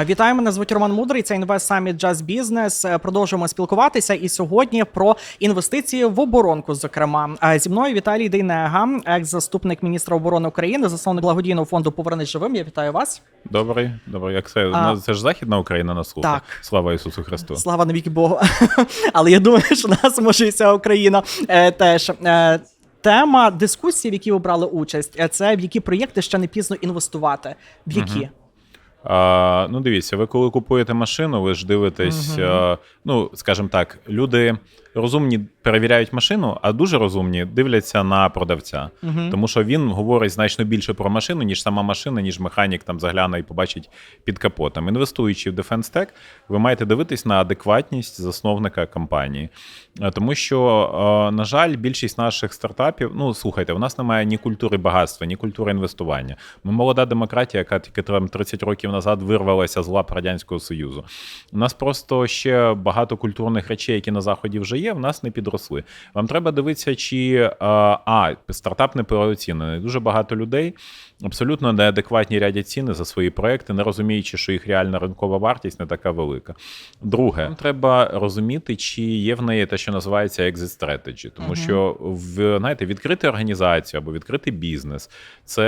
Вітаю, мене звуть Роман Мудрий. Це Інвест Summit Just Business. Е, Продовжуємо спілкуватися. І сьогодні про інвестиції в оборонку. Зокрема, зі мною Віталій Дейнега, екс-заступник міністра оборони України, засновник благодійного фонду Повернись живим. Я вітаю вас. Добрий, добрий. Як це? А- Ну, це ж Західна Україна нас слухає. Так. Слава Ісусу Христу. Слава навіки Богу. Але я думаю, що нас може і вся Україна е, теж. Е, Тема дискусії, в якій ви брали участь, це в які проєкти ще не пізно інвестувати. В які? А, ну, дивіться, ви коли купуєте машину, ви ж дивитесь, а, ну, скажімо так, люди розумні перевіряють машину, а дуже розумні дивляться на продавця. Тому що він говорить значно більше про машину, ніж сама машина, ніж механік там загляне і побачить під капотом. Інвестуючи в Defense Tech, ви маєте дивитись на адекватність засновника компанії. Е, Тому що, е, на жаль, більшість наших стартапів, ну слухайте, у нас немає ні культури багатства, ні культури інвестування. Ми молода демократія, яка тільки там 30 років назад вирвалася з лап Радянського Союзу. У нас просто ще багато культурних речей, які на заході вже є, в нас не підросли. Вам треба дивитися, чи а стартап не переоцінений. Дуже багато людей абсолютно неадекватні рядять ціни за свої проекти, не розуміючи, що їх реальна ринкова вартість не така велика. Друге, вам треба розуміти, чи є в неї те, що називається exit strategy. тому що в знаєте, відкрити організацію або відкрити бізнес це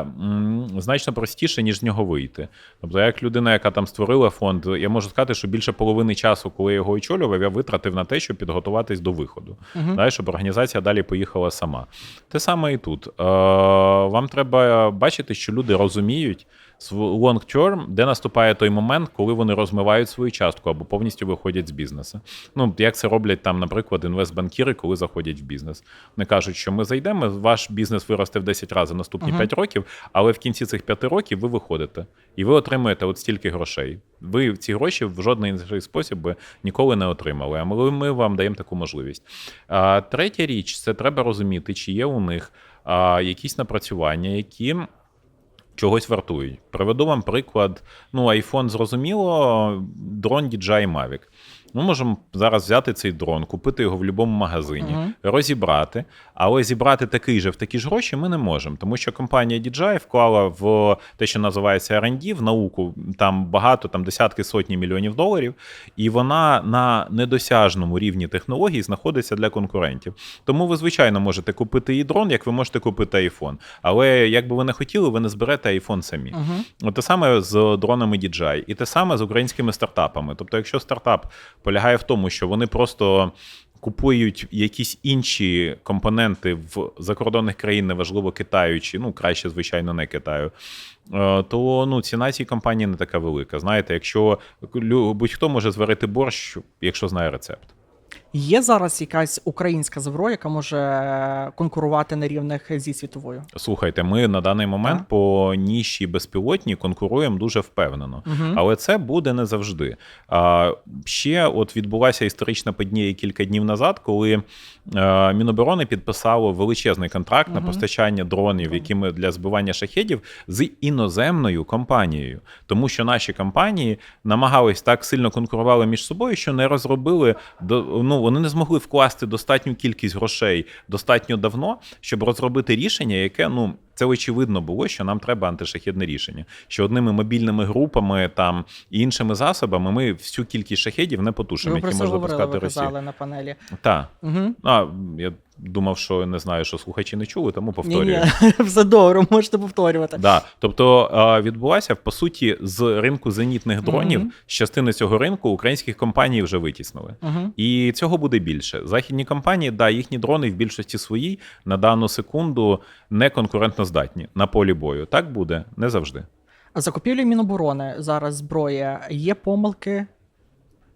м, значно простіше, ніж з нього вийти. Тобто, як людина, яка там створила фонд, я можу сказати, що більше половини часу, коли я його очолював, я витратив на те, щоб підготуватись до виходу, да, щоб організація далі поїхала сама. Те саме і тут. Е, вам треба бачити, що люди розуміють long term, де наступає той момент, коли вони розмивають свою частку або повністю виходять з бізнесу. Ну, як це роблять там, наприклад, інвестбанкіри, коли заходять в бізнес. Вони кажуть, що ми зайдемо, ваш бізнес виросте в 10 разів наступні 5 років, але в кінці цих 5 років ви виходите і ви отримуєте от стільки грошей. Ви ці гроші в жодний інший спосіб би ніколи не отримали. А ми, ми вам даємо таку можливість. А, третя річ це треба розуміти, чи є у них а, якісь напрацювання, які чогось вартують. Приведу вам приклад. Ну, iPhone зрозуміло, дрон DJI Mavic. Ми можемо зараз взяти цей дрон, купити його в будь-якому магазині, розібрати, але зібрати такий же в такі ж гроші ми не можемо, тому що компанія DJI вклала в те, що називається R&D, в науку там багато, там десятки сотні мільйонів доларів, і вона на недосяжному рівні технологій знаходиться для конкурентів. Тому ви, звичайно, можете купити і дрон, як ви можете купити iPhone. Але як би ви не хотіли, ви не зберете iPhone самі. От те саме з дронами DJI, і те саме з українськими стартапами. Тобто, якщо стартап полягає в тому, що вони просто купують якісь інші компоненти в закордонних країн, неважливо Китаю чи ну краще, звичайно, не Китаю. е, То ну ціна цієї компанії не така велика. Знаєте, якщо будь-хто може зварити борщ, якщо знає рецепт. Є зараз якась українська зброя, яка може конкурувати на рівних зі світовою? Слухайте, ми на даний момент Так. по ніші безпілотні конкуруємо дуже впевнено, Мгм. але це буде не завжди. А, ще от відбулася історична подія кілька днів назад, коли е, Міноборони підписало величезний контракт на постачання дронів, якими для збивання шахедів з іноземною компанією, тому що наші компанії намагались так сильно конкурували між собою, що не розробили до ну вони не змогли вкласти достатню кількість грошей достатньо давно, щоб розробити рішення, яке ну. Це очевидно було, що нам треба антишахідне рішення. Що одними мобільними групами там і іншими засобами ми всю кількість шахедів не потушимо, які можна пускати Росію. ви казали на панелі. Так. Угу. А я думав, що не знаю, що слухачі не чули, тому повторюю. ні, все добре, можете повторювати. Да. Тобто відбулася по суті з ринку зенітних дронів Мгм. з частини цього ринку українських компаній вже витіснили. Угу. І цього буде більше. Західні компанії, да, їхні дрони в більшості своїй на дану секунду не конкурентноздатні на полі бою. Так буде не завжди. Закупівлі Міноборони зараз зброя. Є помилки.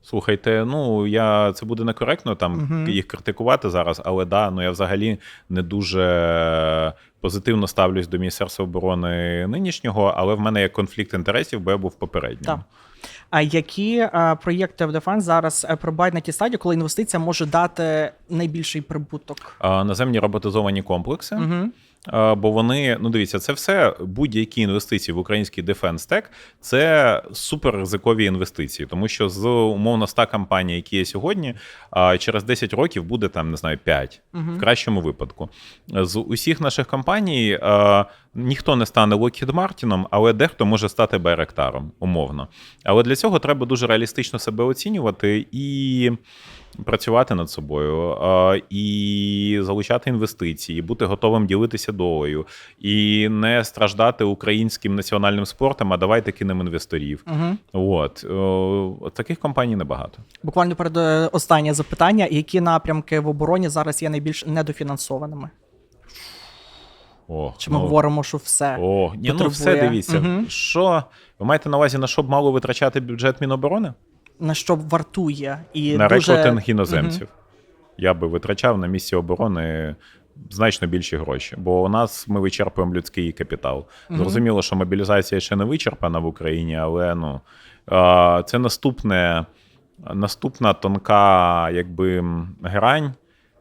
Слухайте, ну я це буде некоректно там Мгм. їх критикувати зараз, але да, ну я взагалі не дуже позитивно ставлюсь до Міністерства оборони нинішнього, але в мене є конфлікт інтересів, бо я був попереднім. Так. А які а, проєкти в Defense зараз е, перебувають на ті стадії, коли інвестиція може дати найбільший прибуток? А, Наземні роботизовані комплекси. Угу. Е, Бо вони, ну дивіться, це все будь-які інвестиції в український Defense Tech – це суперризикові інвестиції, тому що з умовно 100 компаній, які є сьогодні, через 10 років буде там, не знаю, 5, в кращому випадку. З усіх наших компаній, е, ніхто не стане Локхід Мартіном, але дехто може стати Байректаром, умовно. Але для цього треба дуже реалістично себе оцінювати і працювати над собою, і залучати інвестиції, бути готовим ділитися долею, і не страждати українським національним спортом, а давайте кинемо інвесторів. Угу. От, от таких компаній небагато. Буквально перед е, останнє запитання: які напрямки в обороні зараз є найбільш недофінансованими? О, Чи ми ну, говоримо, що все? О, ні, ну все дивіться. Мгм. Що ви маєте на увазі, на що б мало витрачати бюджет Міноборони? На що вартує і на дуже... рекрутинг іноземців. Я би витрачав на місці оборони значно більші гроші, бо у нас ми вичерпуємо людський капітал. Зрозуміло, що мобілізація ще не вичерпана в Україні, але ну це наступне, наступна тонка, якби грань,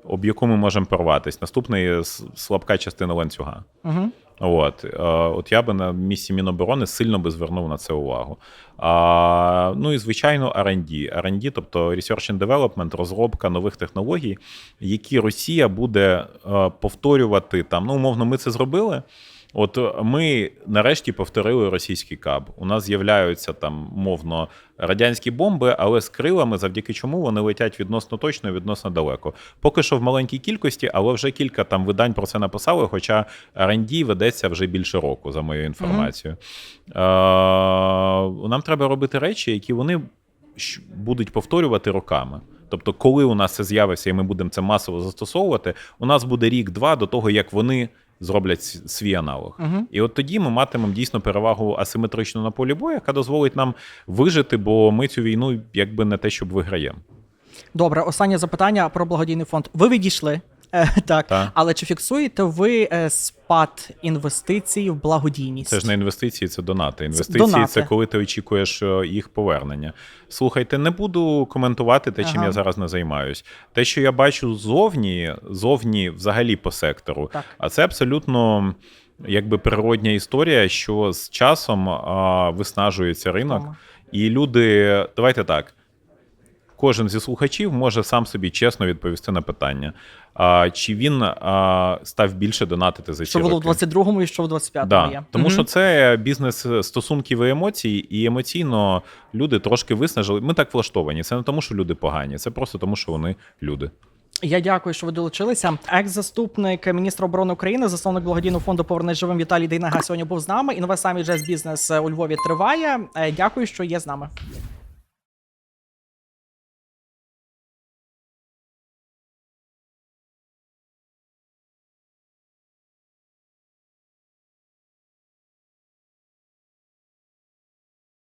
об яку ми можемо порватися. Наступний слабка частина ланцюга. Угу. От, е, от я би на місці Міноборони сильно би звернув на це увагу. А, ну і звичайно, R&D. R&D, тобто Research and Development, розробка нових технологій, які Росія буде е, повторювати там. Ну, умовно, ми це зробили. От е, ми нарешті повторили російський каб. У нас з'являються там мовно радянські бомби, але з крилами, завдяки чому вони летять відносно точно, відносно далеко. Поки що в маленькій кількості, але вже кілька там видань про це написали. Хоча R&D ведеться вже більше року, за моєю інформацією. Е, нам треба робити речі, які вони будуть повторювати роками. Тобто, коли у нас це з'явиться, і ми будемо це масово застосовувати, у нас буде рік-два до того, як вони зроблять свій аналог. Угу. І от тоді ми матимемо дійсно перевагу асиметричну на полі бою, яка дозволить нам вижити, бо ми цю війну якби не те, щоб виграємо. Добре, останнє запитання про благодійний фонд. Ви відійшли. Е, так, Так. але чи фіксуєте ви е, спад інвестицій в благодійність? Це ж не інвестиції, це донати. Інвестиції донати. це коли ти очікуєш е, їх повернення. Слухайте, не буду коментувати те, чим Ага. я зараз не займаюсь. Те, що я бачу зовні, зовні взагалі по сектору, Так. а це абсолютно. Якби природня історія, що з часом а, виснажується ринок, і люди, давайте так. Кожен зі слухачів може сам собі чесно відповісти на питання, а, чи він а, став більше донатити за ці Що було в роки. 22-му і що в 25-му Да, є? тому Мгм. що це бізнес стосунків і емоцій, і емоційно люди трошки виснажили. Ми так влаштовані. Це не тому, що люди погані, це просто тому, що вони люди. Я дякую, що ви долучилися. Екс-заступник міністра оборони України, засновник благодійного фонду Повернись живим Віталій Дейнага сьогодні був з нами. Інвест саміт Джаз Бізнес у Львові триває. Е, Дякую, що є з нами.